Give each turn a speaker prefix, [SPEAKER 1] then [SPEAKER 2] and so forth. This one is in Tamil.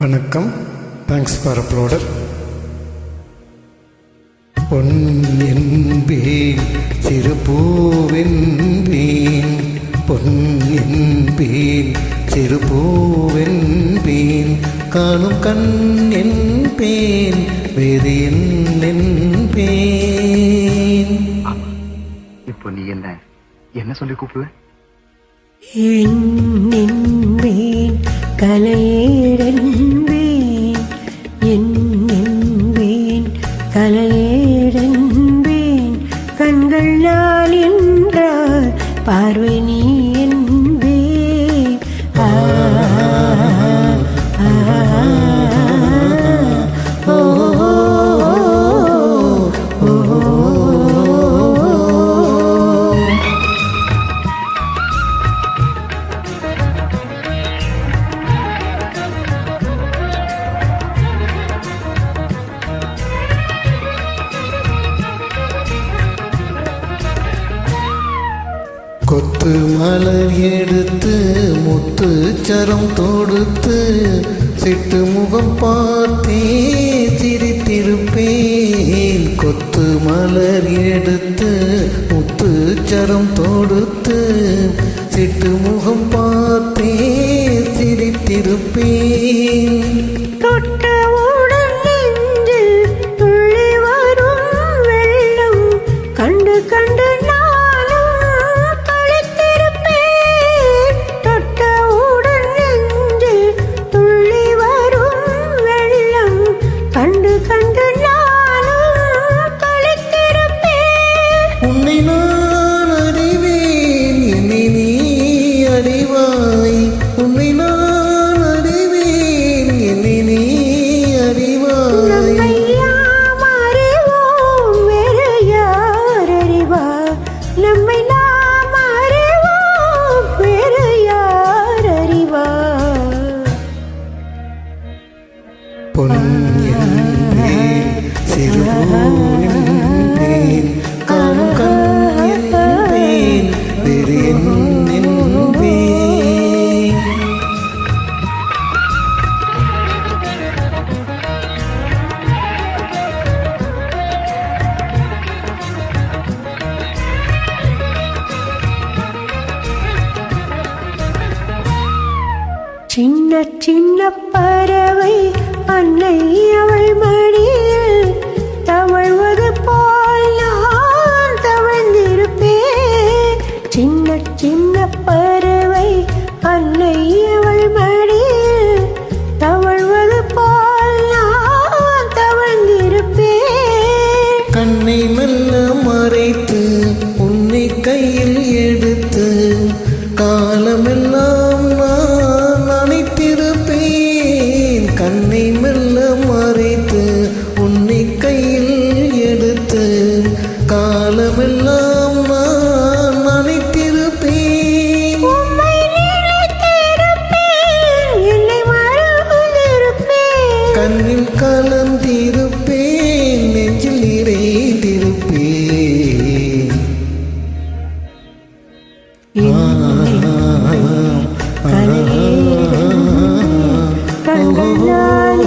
[SPEAKER 1] வணக்கம். தேங்க்ஸ் ஃபார் அப்லோடர் பொன் என்பேன் சிறு பூவென்பேன் பொன் என்பேன் சிறு பூவென்பேன் காணும் கண் என்பேன் வேறு என் என்பேன்
[SPEAKER 2] இப்போ நீ என்ன? என்ன சொல்லி கூப்பிடுவ?
[SPEAKER 3] என்னென்பேன் கண்கள் நான் என்றால் பார்வை நீ
[SPEAKER 1] கொத்து மலர் எடுத்து முத்து சரம் தொடுத்து சிட்டு முகம் பார்த்தே சிரித்திருப்பேன். கொத்து மலர் எடுத்து முத்து சரம் தொடுத்து சிட்டு முகம் பார்த்து
[SPEAKER 3] சின்ன சின்ன பறவை அன்னை அவள் சின்ன பறவை அன்னை அவள் மடியில்
[SPEAKER 1] கண்ணில் கலந்திருப்பேன் நெஞ்சில் நிறைந்திருப்பேன்.
[SPEAKER 3] கண்களால்